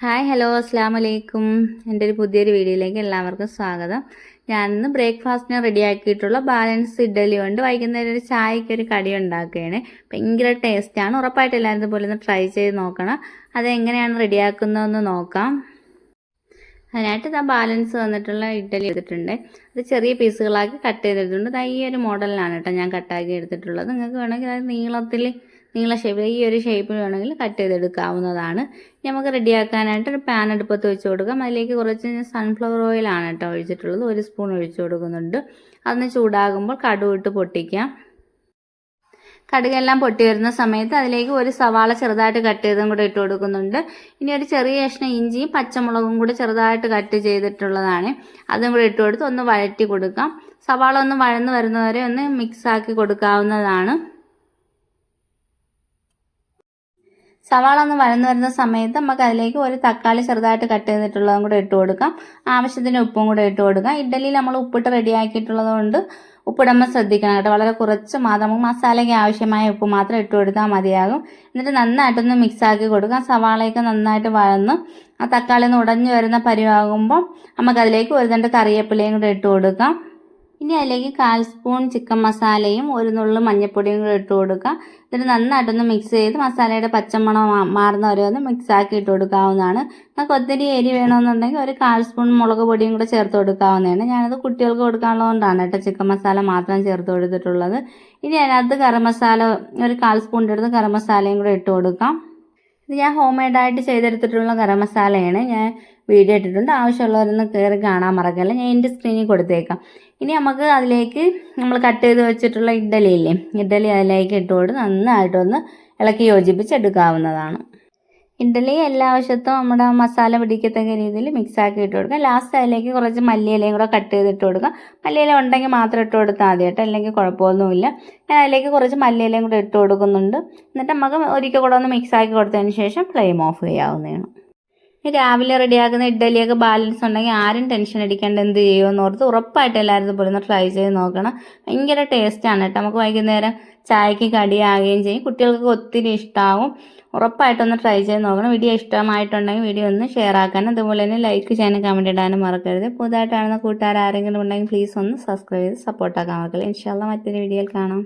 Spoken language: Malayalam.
ഹായ് ഹലോ അസ്സാം വലൈക്കും എന്റെ ഒരു പുതിയൊരു വീഡിയോയിലേക്ക് എല്ലാവർക്കും സ്വാഗതം. ഞാനിന്ന് ബ്രേക്ക്ഫാസ്റ്റിന് റെഡിയാക്കിയിട്ടുള്ള ബാലൻസ് ഇഡ്ഡലി കൊണ്ട് വൈകുന്നേരം ഒരു ചായക്ക് ഒരു കടി ഉണ്ടാക്കുകയാണ്. ഭയങ്കര ടേസ്റ്റാണ് ഉറപ്പായിട്ട് എല്ലാവരും ഇതുപോലെ ഒന്ന് ട്രൈ ചെയ്ത് നോക്കണം. അതെങ്ങനെയാണ് റെഡിയാക്കുന്നതെന്ന് നോക്കാം. അതിനായിട്ട് ഇതാ ബാലൻസ് വന്നിട്ടുള്ള ഇഡ്ഡലി എടുത്തിട്ടുണ്ട്. അത് ചെറിയ പീസുകളാക്കി കട്ട് ചെയ്തെടുത്തിട്ടുണ്ട്. ഈ ഒരു മോഡലിലാണ് കേട്ടോ ഞാൻ കട്ടാക്കി എടുത്തിട്ടുള്ളത്. നിങ്ങൾക്ക് വേണമെങ്കിൽ അത് നീളത്തിൽ നീള ഷേപ്പ് ഈ ഒരു ഷേപ്പിൽ വേണമെങ്കിൽ കട്ട് ചെയ്തെടുക്കാവുന്നതാണ്. നമുക്ക് റെഡിയാക്കാനായിട്ട് ഒരു പാൻ അടുപ്പത്ത് വെച്ച് കൊടുക്കാം. അതിലേക്ക് കുറച്ച് സൺഫ്ലവർ ഓയിലാണ് കേട്ടോ ഒഴിച്ചിട്ടുള്ളത്. ഒരു സ്പൂൺ ഒഴിച്ചു കൊടുക്കുന്നുണ്ട്. അതൊന്ന് ചൂടാകുമ്പോൾ കടുവ് ഇട്ട് പൊട്ടിക്കാം. കടുകെല്ലാം പൊട്ടി വരുന്ന സമയത്ത് അതിലേക്ക് ഒരു സവാള ചെറുതായിട്ട് കട്ട് ചെയ്തും കൂടെ ഇട്ട് കൊടുക്കുന്നുണ്ട്. ഇനി ഒരു ചെറിയ കഷ്ണം ഇഞ്ചിയും പച്ചമുളകും കൂടി ചെറുതായിട്ട് കട്ട് ചെയ്തിട്ടുള്ളതാണ്. അതും കൂടെ ഇട്ട് കൊടുത്ത് ഒന്ന് വഴറ്റി കൊടുക്കാം. സവാള ഒന്ന് വഴന്ന് വരുന്നവരെ ഒന്ന് മിക്സ് ആക്കി കൊടുക്കാവുന്നതാണ്. സവാള ഒന്ന് വഴന്നു വരുന്ന സമയത്ത് നമുക്ക് അതിലേക്ക് ഒരു തക്കാളി ചെറുതായിട്ട് കട്ട് ചെയ്തിട്ടുള്ളതും കൂടെ ഇട്ട് കൊടുക്കാം. ആവശ്യത്തിന് ഉപ്പും കൂടെ ഇട്ട് കൊടുക്കാം. ഇഡ്ഡലിയിൽ നമ്മൾ ഉപ്പിട്ട് റെഡിയാക്കിയിട്ടുള്ളത് കൊണ്ട് ഉപ്പിടുമ്പോൾ ശ്രദ്ധിക്കണം കേട്ടോ. വളരെ കുറച്ച് മാത്രം മസാലയ്ക്ക് ആവശ്യമായ ഉപ്പ് മാത്രം ഇട്ട് കൊടുത്താൽ മതിയാകും. എന്നിട്ട് നന്നായിട്ടൊന്ന് മിക്സ് ആക്കി കൊടുക്കാം. സവാളയൊക്കെ നന്നായിട്ട് വഴന്ന് ആ തക്കാളി ഒന്ന് ഉടഞ്ഞു വരുന്ന പരിവാകുമ്പോൾ നമുക്കതിലേക്ക് ഒരു രണ്ട് കറിവേപ്പിലയും കൂടെ ഇട്ട് കൊടുക്കാം. ഇനി അതിലേക്ക് കാൽ സ്പൂൺ ചിക്കൻ മസാലയും ഒരു നുള്ളു മഞ്ഞൾപ്പൊടിയും കൂടി ഇട്ട് കൊടുക്കുക. എന്നിട്ട് നന്നായിട്ടൊന്ന് മിക്സ് ചെയ്ത് മസാലയുടെ പച്ചമണം മാറുന്ന വരെ ഒന്ന് മിക്സ് ആക്കി ഇട്ട് കൊടുക്കാവുന്നതാണ്. നമുക്ക് ഒത്തിരി എരി വേണമെന്നുണ്ടെങ്കിൽ ഒരു കാൽ സ്പൂൺ മുളക് പൊടിയും കൂടെ ചേർത്ത് കൊടുക്കാവുന്നതാണ്. ഞാനത് കുട്ടികൾക്ക് കൊടുക്കാനുള്ളതുകൊണ്ടാണ് കേട്ടോ ചിക്കൻ മസാല മാത്രം ചേർത്ത് കൊടുത്തിട്ടുള്ളത്. ഇനി അതിനകത്ത് ഗരം മസാല ഒരു കാൽ സ്പൂണിന്റെ അടുത്ത് ഗരം മസാലയും കൂടെ ഇട്ട് കൊടുക്കാം. ഇത് ഞാൻ ഹോം മെയ്ഡായിട്ട് ചെയ്തെടുത്തിട്ടുള്ള ഗരം മസാലയാണ്. ഞാൻ വീഡിയോ ഇട്ടിട്ടുണ്ട്. ആവശ്യമുള്ളവരൊന്ന് കയറി കാണാൻ മറക്കല്ല. ഞാൻ എന്റെ സ്ക്രീനിൽ കൊടുത്തേക്കാം. ഇനി നമുക്ക് അതിലേക്ക് നമ്മൾ കട്ട് ചെയ്ത് വെച്ചിട്ടുള്ള ഇഡ്ഡലി ഇല്ലേ ഇഡ്ഡലി അതിലേക്ക് ഇട്ടുകൊണ്ട് നന്നായിട്ടൊന്ന് ഇളക്കി യോജിപ്പിച്ചെടുക്കാവുന്നതാണ്. ഇഡ്ഡലി എല്ലാ വശത്തും നമ്മുടെ മസാല പിടിക്കത്തക്ക രീതിയിൽ മിക്സ് ആക്കി ഇട്ട് കൊടുക്കുക. ലാസ്റ്റ് അതിലേക്ക് കുറച്ച് മല്ലിയിലയും കൂടെ കട്ട് ചെയ്തിട്ട് കൊടുക്കുക. മല്ലിയില ഉണ്ടെങ്കിൽ മാത്രം ഇട്ട് കൊടുത്താൽ മതി കേട്ടോ. അല്ലെങ്കിൽ കുഴപ്പമൊന്നുമില്ല. ഞാൻ അതിലേക്ക് കുറച്ച് മല്ലിയിലയും കൂടെ ഇട്ട് കൊടുക്കുന്നുണ്ട്. എന്നിട്ട് നമുക്ക് ഒരിക്കൽ കൂടെ ഒന്ന് മിക്സ് ആക്കി കൊടുത്തതിന് ശേഷം ഫ്ലെയിം ഓഫ് ചെയ്യാവുന്നതാണ്. രാവിലെ റെഡിയാക്കുന്ന ഇഡ്ഡലിയൊക്കെ ബാലൻസ് ഉണ്ടെങ്കിൽ ആരും ടെൻഷൻ അടിക്കേണ്ട എന്ത് ചെയ്യുമെന്ന് ഓർത്ത് ഉറപ്പായിട്ട് എല്ലാവരും ഇതുപോലെ ഒന്ന് ട്രൈ ചെയ്ത് നോക്കണം. ഭയങ്കര ടേസ്റ്റാണ് കേട്ടോ. നമുക്ക് വൈകുന്നേരം ചായക്ക് കടിയാകുകയും ചെയ്യും. കുട്ടികൾക്ക് ഒത്തിരി ഇഷ്ടമാവും ഉറപ്പായിട്ടൊന്ന് ട്രൈ ചെയ്ത് നോക്കണം. വീഡിയോ ഇഷ്ടമായിട്ടുണ്ടെങ്കിൽ വീഡിയോ ഒന്ന് ഷെയർ ആക്കാനും അതുപോലെ തന്നെ ലൈക്ക് ചെയ്യാനും കമന്റ് ഇടാനും മറക്കരുത്. പുതുതായിട്ടാണെന്ന കൂട്ടുകാർ ആരെങ്കിലും ഉണ്ടെങ്കിൽ പ്ലീസ് ഒന്ന് സബ്സ്ക്രൈബ് ചെയ്ത് സപ്പോർട്ടാക്കാൻ നോക്കില്ല ഇൻഷാല്ല മറ്റൊരു വീഡിയോയിൽ കാണാം.